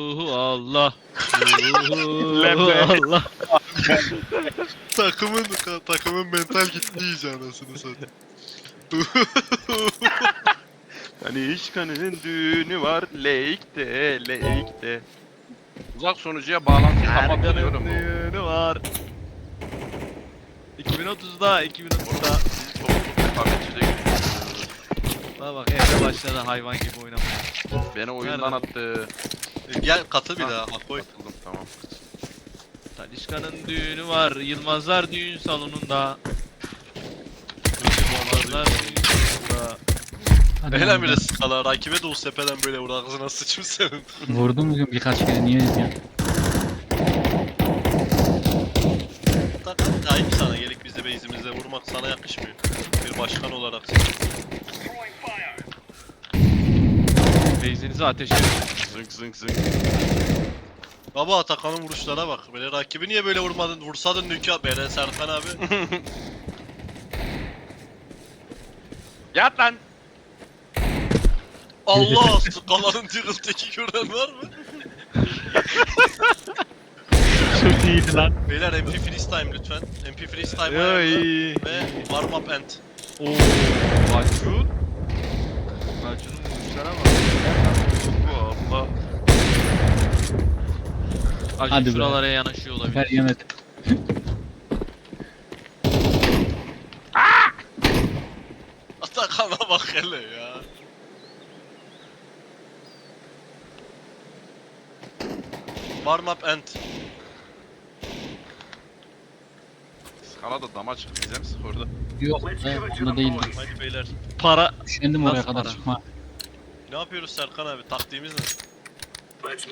Uhu Allah. Uhu Lepe. Allah. Takımın takımın mental gitti iyice anasını satayım. Hani İşkan'ın düğünü var Leik'te, Leik'te. Uzak sonucuya bağlantı kapatıyorum. düğünü var. 2030'da 2030'da. Bana bak evde başladı hayvan gibi oynamaya. Beni oyundan Nerede? attı. Gel katıl bir Ha. daha. Akoy. Katıldım tamam. Talişka'nın düğünü var. Yılmazlar düğün salonunda. Yılmazlar düğün salonunda. Helal lan bile skala. Rakibe de o sepeden böyle vur ağzına sıçım senin. Vurdum bugün birkaç kere niye izliyorsun? Takım ayıp sana gelip bize beyzimizde vurmak sana yakışmıyor. Bir başkan olarak. Beyzinizi ateşe verin. Zınk zınk zınk. Baba Atakan'ın vuruşlara bak. Böyle rakibi niye böyle vurmadın? Vursadın nükü Beren Serkan abi. Yat lan. Allah! Skalanın Deagle'teki gören var mı? Çok iyiydi lan. Beyler MP Freestyle lütfen. MP Freestyle Ay. ayarla ve Warm Up End. Oo, Acun. Acun'un vuruşlara bak. Bu Allah. Acun Hadi be. şuralara yanaşıyor Bu sefer olabilir. yemedi. Atakan'a bak hele ya. Warm Up End. Skala da dama çıktı bize mi sıkıyordu? Yok be onda değildi. Hadi beyler. Para. Üşendim oraya Nasıl kadar para? çıkma. Ne yapıyoruz Serkan abi? Taktiğimiz ne?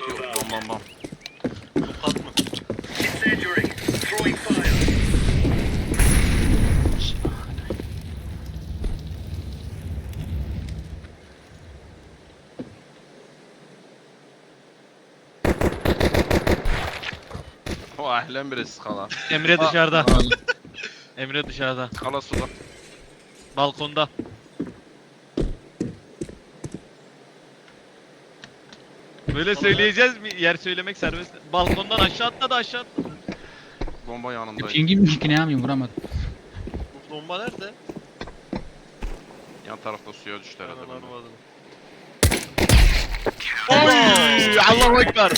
Yok bam bam bam. Tokat mı? O ahlen biri skala. Emre dışarıda. Emre dışarıda. Skala suda. Balkonda. Böyle söyleyeceğiz mi? Yer söylemek serbest. Balkondan aşağı atladı aşağı atladı. Bomba yanındaydı. Pingim ki ne yapayım vuramadım. Bu bomba nerede? Yan tarafta suya düştü herhalde. Bomba. anlamadım. Oy! Allahu Ekber.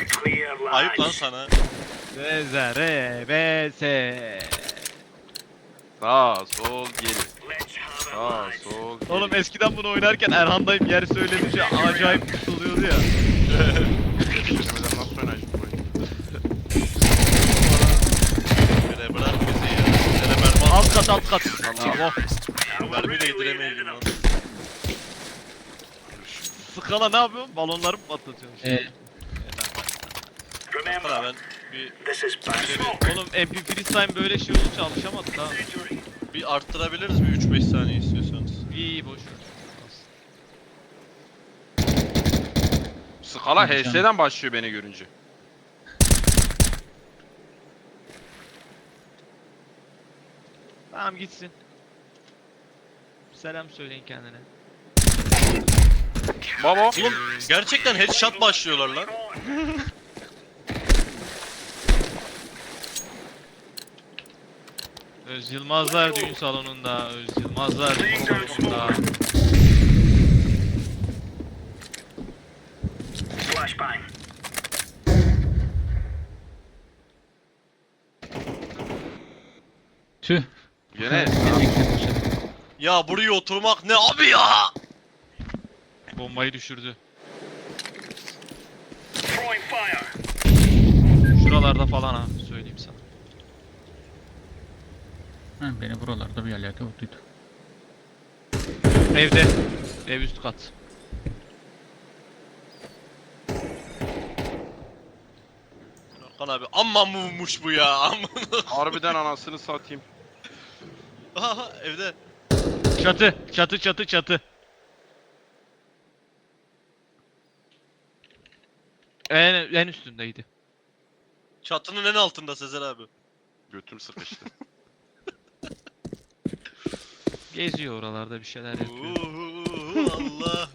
Ayıp lan sana. Vezere bese. Sağ sol geri. Sağ sol geri. Oğlum eskiden bunu oynarken Erhan'dayım yer söyledikçe acayip mutlu oluyordu ya. Nasıl bırak bizi ya. Mermi Alt kat alt kat. Allah. Allah. Mermiyle yediremeyelim lan. Skala ne yapıyorsun? Balonları mı patlatıyorsun? Ee, abi ben bir, Oğlum MP Freestyle böyle şey olunca alışamadık ha. bir arttırabiliriz mi 3-5 saniye istiyorsanız? İyi iyi boş ver. Skala canım. HS'den başlıyor beni görünce. Tamam gitsin. Selam söyleyin kendine. Baba. Oğlum gerçekten headshot başlıyorlar lan. Öz Yılmazlar düğün salonunda. Öz Yılmazlar düğün salonunda. Tüh. Gene. Bekle başladı. Ya buraya oturmak ne abi ya? Bombayı düşürdü. Şuralarda falan ha söyleyeyim sana. Ha, beni buralarda bir yerlerde vurduydu. Evde. Ev üst kat. Serkan abi amma mı vurmuş bu ya? Harbiden anasını satayım. Aha evde. Çatı, çatı, çatı, çatı. En, en üstündeydi. Çatının en altında Sezer abi. Götüm sıkıştı. Geziyor oralarda bir şeyler yapıyor. Uuu, Allah.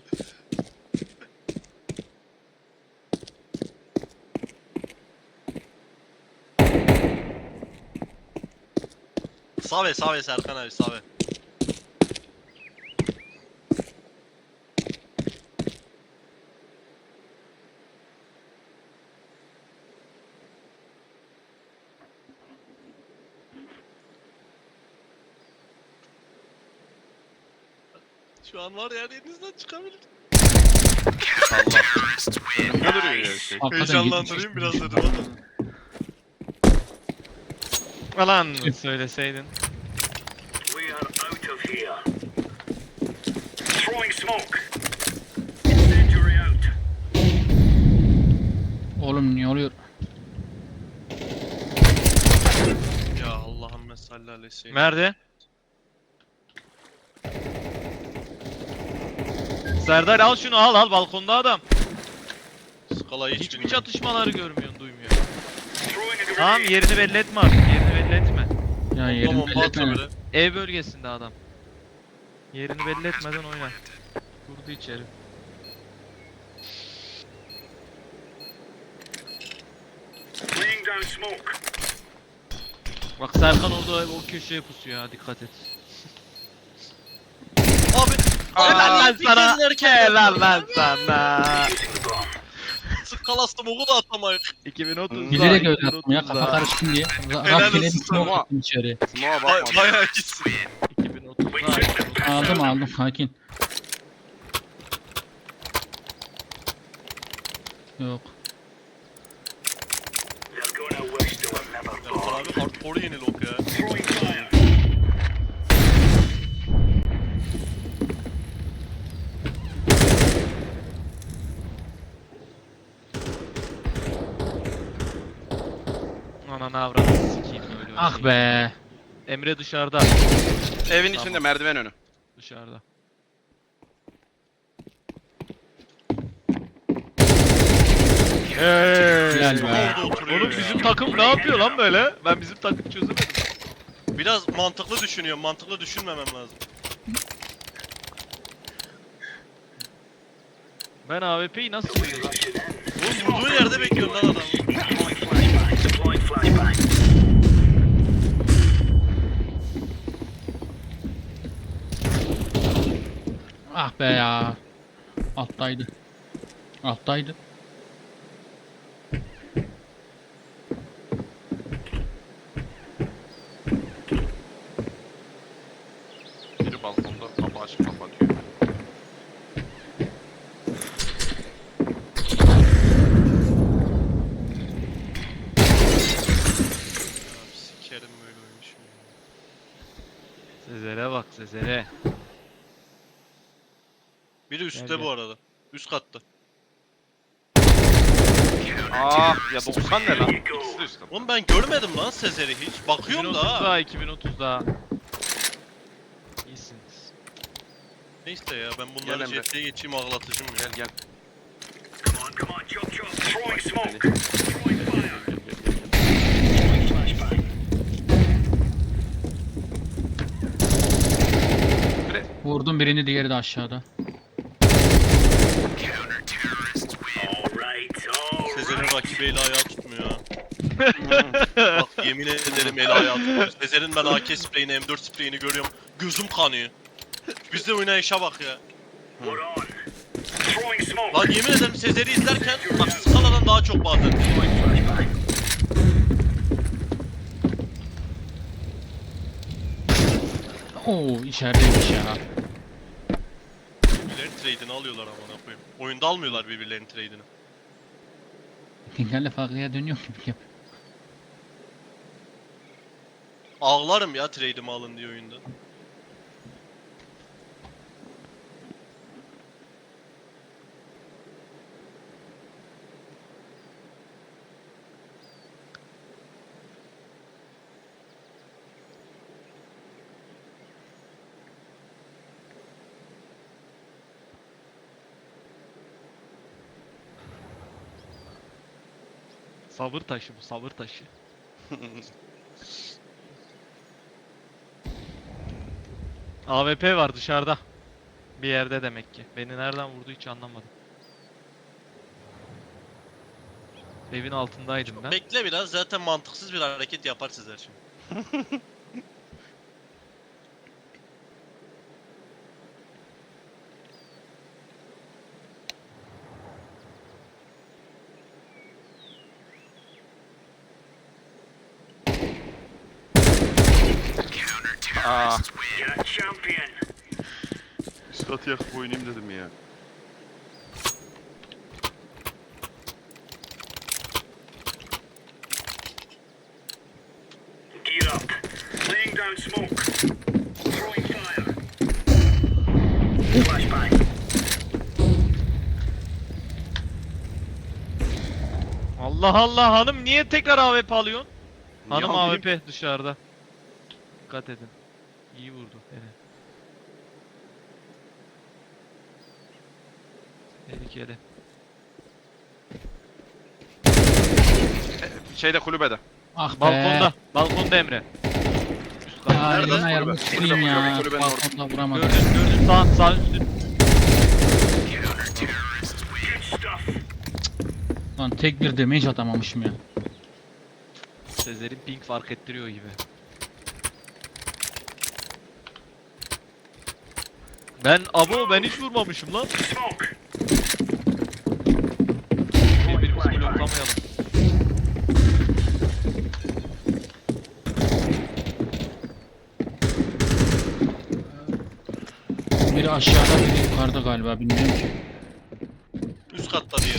Save save Serkan abi save. Şu an var ya elinizden çıkabilir. Allah. Önümde duruyor ya şey. Hakikaten Heyecanlandırayım gitmiş. biraz dedim ama. Alan söyleseydin. Oğlum ne oluyor? Ya Allah'ım mesalli aleyhi. Nerede? Serdar al şunu al al balkonda adam. Skalayı hiç Hiçbir bilmiyorum. çatışmaları görmüyorsun a Tamam yerini belli etme artık yerini belli etme. Ya yerim bomba belli etme. Ev bölgesinde adam. Yerini belli etmeden oyna. Kurdu içeri. Down smoke. Bak Serkan orada o köşeye pusuyor ha dikkat et. Abi. Helal lan sana. Helal lan sana. Using the bomb. Sıkalastım oku da atamayız. 2030 Bilerek öyle attım ya kafa karıştım diye. Rastgele bir smoke sana. attım içeri. Smoke'a Bay, bakmadım. bayağı iyisin. 2030'da. Aldım aldım sakin. Yok. Abi hardcore yenil ok ya. Ananı avradını sikeyim öyle Ah şey. be. Emre dışarıda. Evin Tamam. içinde merdiven önü. Dışarıda. Helal be. Oğlum bizim takım ne yapıyor lan böyle? Ben bizim takım çözemedim. Biraz mantıklı düşünüyorum. Mantıklı düşünmemem lazım. Ben AWP'yi nasıl söyleyeceğim? Oğlum vurduğu yerde bekliyorum lan adamı. Ah be ya. Alttaydı. Alttaydı. Biri balkonda kapı açıp kapatıyor. Ya sikerim böyle oymuş. Sezer'e bak Sezer'e. Biri üstte bu arada. Üst katta. Ah ya 90 ne lan? İkisi de üstte. Oğlum ben görmedim lan Sezer'i hiç. Bakıyorum da ha. 2030'da 2030'da. İyisiniz. Neyse ya ben Gel bunları Emre. Geçeyim ağlatıcım ya. Gel gel. Come on, come on, chop chop. Throwing smoke. Throwing fire. Deploying flashbang. Vurdum birini diğeri de aşağıda. Sezer'in rakibi eli ayağı tutmuyor ha. Bak yemin ederim eli ayağı tutmuyor. Sezer'in ben AK spreyini M4 spreyini görüyorum. Gözüm kanıyor. Bizde oynayışa bak ya. Lan yemin ederim Sezer'i izlerken bak skaladan daha çok bazen. Deploying flashbang. Oo içerideymiş ya. Birbirlerinin trade'ini alıyorlar amına koyayım. Oyunda almıyorlar birbirlerinin trade'ini. Dinlerle farklıya dönüyor gibi. Ağlarım ya trade'imi alın diye oyunda. Sabır taşı bu sabır taşı. AWP var dışarıda. Bir yerde demek ki. Beni nereden vurdu hiç anlamadım. Evin altındaydım ben. Bekle biraz zaten mantıksız bir hareket yapar Sezer şimdi. Aa, You're a champion. katı yakıp oynayayım dedim ya. Gear up. Laying down smoke. Throwing fire. Flashbang. Allah Allah hanım niye tekrar AWP alıyorsun? Niye Hanım alayım? AWP dışarıda. Dikkat edin. İyi vurdu. Evet. Tehlikeli. Şeyde kulübede. Ah be. Balkonda. Balkonda Emre. Üst kat. Ya Nerede? elini ayarımı Kulübe. ya. Kulübe, kulübenin orada. Balkonda vuramadım. Gördün gördün sağ sağ üstün. Lan tek bir damage atamamışım ya. Sezer'in ping fark ettiriyor gibi. Ben abo ben hiç vurmamışım lan. Birbirimizi bloklamayalım. Biri aşağıda biri yukarıda galiba bilmiyorum ki. Üst katta diğeri.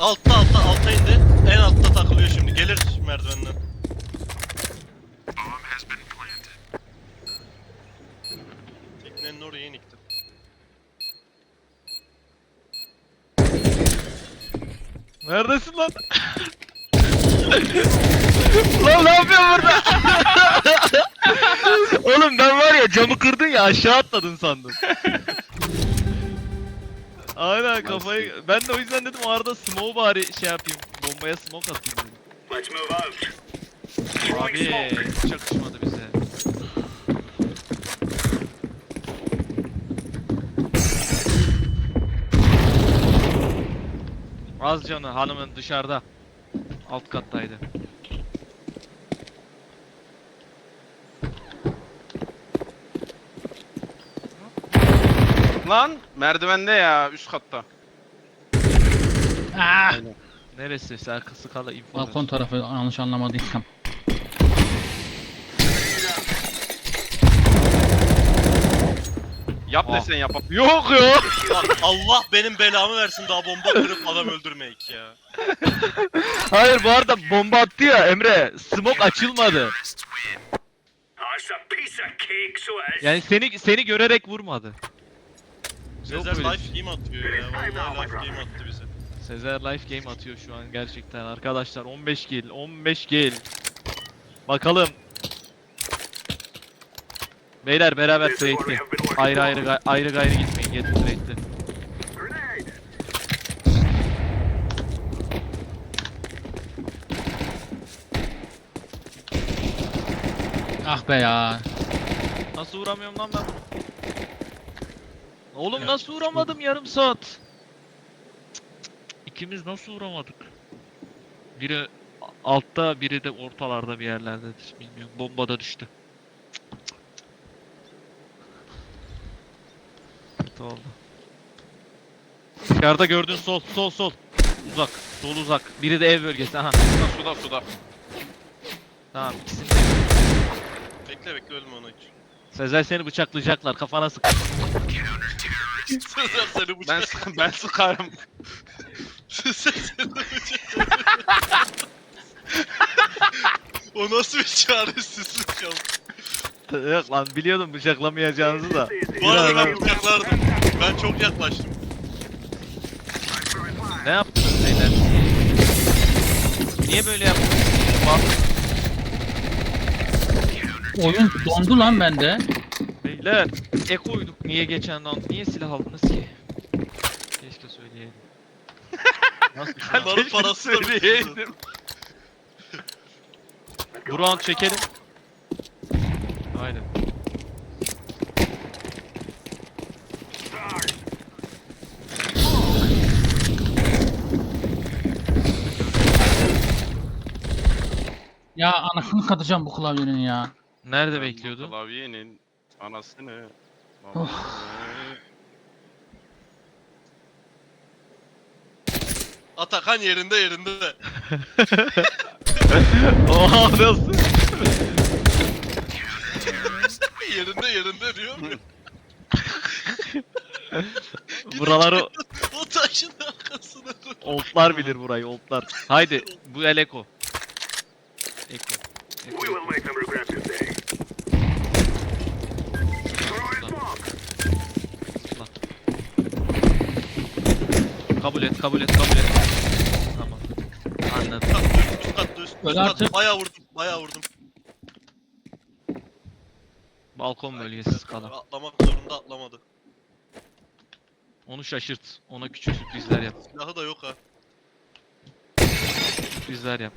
Altta altta altta indi. En altta takılıyor şimdi. Gelir merdivenden. Neredesin lan? lan ne yapıyorsun burada? Oğlum ben var ya camı kırdın ya aşağı atladın sandım. Aynen kafayı ben de o yüzden dedim o arada smoke bari şey yapayım bombaya smoke atayım dedim. Abi çakışmadı bize. Az canı hanımın dışarıda. Alt kattaydı. Lan merdivende ya üst katta. Ah! Neresi? Sen skala info. Balkon tarafı yanlış anlamadıysam. Yap Ah. desen yap. Yok ya. Bak Allah benim belamı versin daha bomba kırıp adam öldürmeyek ya. Hayır bu arada bomba attı ya Emre. Smoke açılmadı. Yani seni seni görerek vurmadı. Sezer life game atıyor ya. Vallahi life game attı bize. Sezer life game atıyor şu an gerçekten arkadaşlar 15 kill 15 kill Bakalım Beyler beraber trade'li Ayrı ayrı on. ga- ayrı gayrı gitmeyin gelin trade'li. Ah be ya. Nasıl vuramıyorum lan ben Oğlum nasıl vuramadım yarım saat Cık, cık, cık. İkimiz nasıl vuramadık Biri altta biri de ortalarda bir yerlerdedir bilmiyorum bomba da düştü Cık, cık, cık. Kötü oldu Dışarıda gördüğün sol sol sol Uzak sol uzak biri de ev bölgesi aha Suda suda. tamam ikisini de Bekle bekle ölme ona hiç. Sezer seni bıçaklayacaklar kafana sık Sezer seni Ben bıçak. sık- ben sıkarım. Sezer seni bıçak. o nasıl bir çaresizlik ya? Yok lan biliyordum bıçaklamayacağınızı da Bu arada ben bıçaklardım. Ben çok yaklaştım. Ne yaptınız beyler? Niye böyle yaptınız? Bak Oyun dondu lan bende. beyler ekoyduk niye geçen round niye silah aldınız ki? Keşke söyleyeydim. Nasıl? Bunların parası da söyleyeydim. Bu round çekelim. Aynen. Ya anasını katacağım bu klavyenin ya. Nerede bekliyordun? Klavyenin anasını. Babasını. Atakan yerinde yerinde. Oha nasıl? Yerinde yerinde diyor mu? Buraları o taşın arkasına oltlar bilir burayı oltlar. Haydi bu el Eko. Eko. We Eko. will make them regret this day. Kabul et kabul et kabul et. Tamam. Anladım. Üst, üst Öyle katta. artık. Bayağı vurdum bayağı vurdum. Balkon bölgesi skala. Atlamak zorunda atlamadı. Onu şaşırt. Ona küçük sürprizler yap. Silahı da yok ha. Sürprizler yap.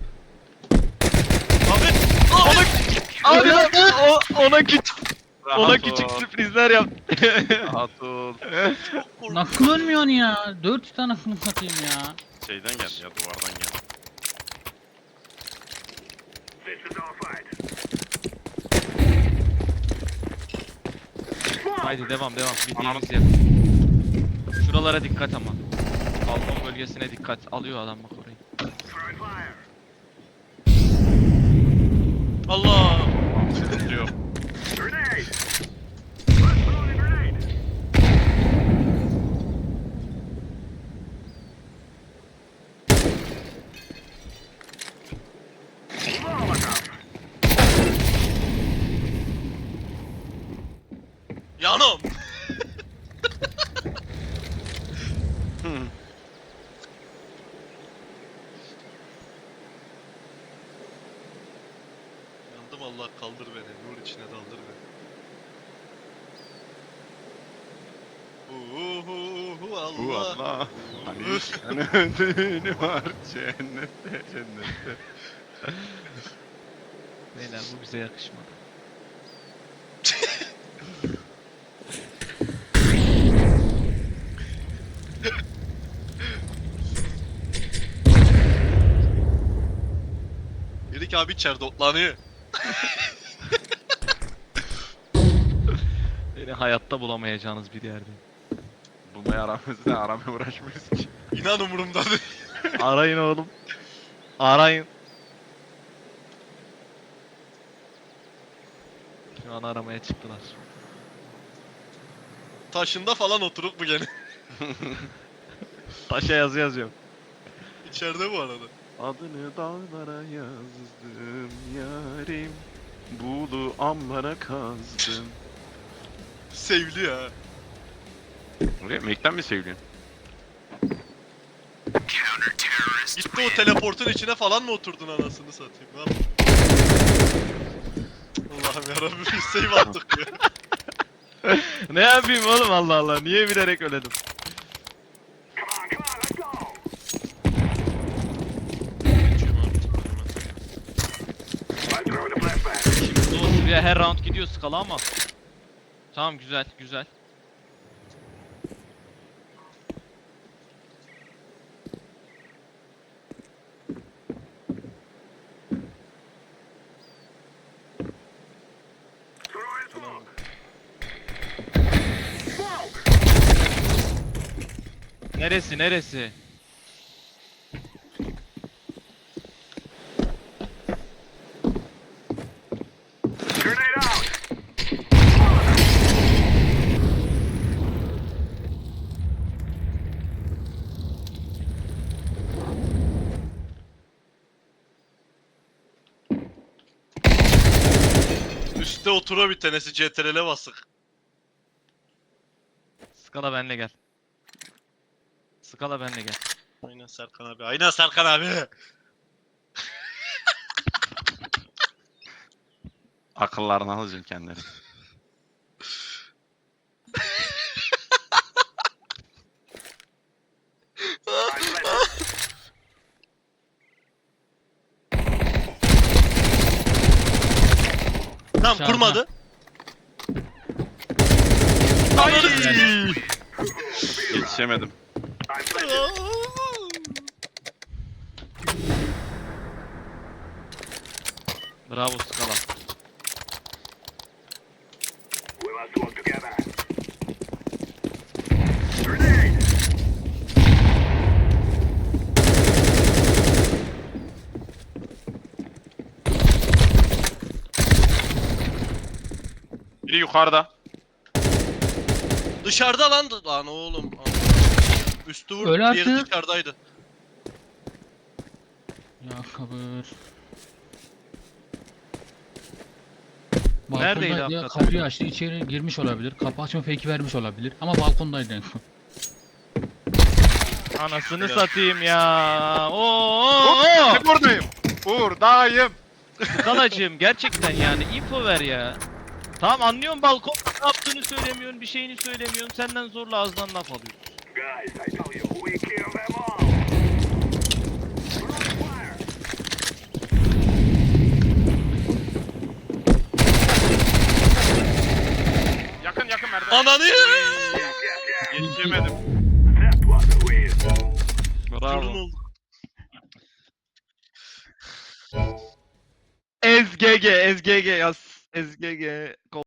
Abi! Abi lan o, ona küçük ona küçük sürprizler yap. Rahat ol. Nakıl ölmüyorsun ya. Dört tane nakıl satayım ya. Şeyden geldi ya duvardan geldi. This is our fight. Haydi devam devam. Bildiğimizi yap. Şuralara dikkat ama. Balkon bölgesine dikkat. Alıyor adam bak orayı. Allah! Sıkıntı yok. Grenade. Let's throw a grenade. Molotov. Yanım! Yandım Allah kaldır beni. Nur içine daldır beni. Uhu Allah. Bu Allah. Hani hani düğünü var cennette cennette. Beyler bu bize yakışmadı. Erik abi içeride otlanıyor. Beni hayatta bulamayacağınız bir yerde. Bulmaya aramıyoruz da aramaya uğraşmıyoruz ki. İnan umurumda değil. Arayın oğlum. Arayın. Şu an aramaya çıktılar. Taşında falan oturup bu gene. Taşa yazı yazıyorum. İçeride bu arada. Adını dağlara yazdım yarim. Bulu amlara kazdım. Sevli ya. Oraya Mac'ten mi seviliyorsun? Gitti o teleportun içine falan mı oturdun anasını satayım? Yaptın? Allah'ım yarabbim bir save attık ya. ne yapayım oğlum Allah Allah. Niye bilerek öledim? Şimdi doğru her round gidiyor skala ama. Tamam güzel güzel. Neresi neresi? Üste otura bir tanesi CTRL'e basık. Skala benle gel. Skala benle gel. Aynen Serkan abi. Aynen Serkan abi. Akıllarını alacağım kendileri. Dışarıda. kurmadı. Yetişemedim. Takip edin. Bravo Skala. We must work together. Grenade! Biri yukarıda. Dışarıda lan lan oğlum. Üstü vur. Öyle diğeri artık. dışarıdaydı. Ya kabır. Neredeydi Balkondaydı ya, hakikaten? Kapıyı açtı içeri girmiş olabilir. Kapı açma fake'i vermiş olabilir. Ama balkondaydı en son. Anasını Ya. satayım ya. Oo, Hop, oo. hep buradayım. Buradayım. Kalacığım gerçekten yani info ver ya. Tamam anlıyorum balkon ne yaptığını söylemiyorsun, bir şeyini söylemiyorsun. Senden zorla ağzından laf alıyorsun. Guys, I tell you, we kill them all. Throwing fire. Yakın yakın merdiven. Ananı! Yetişemedim. That was a win. Durun Bravo. SGG, SGG yaz. SGG.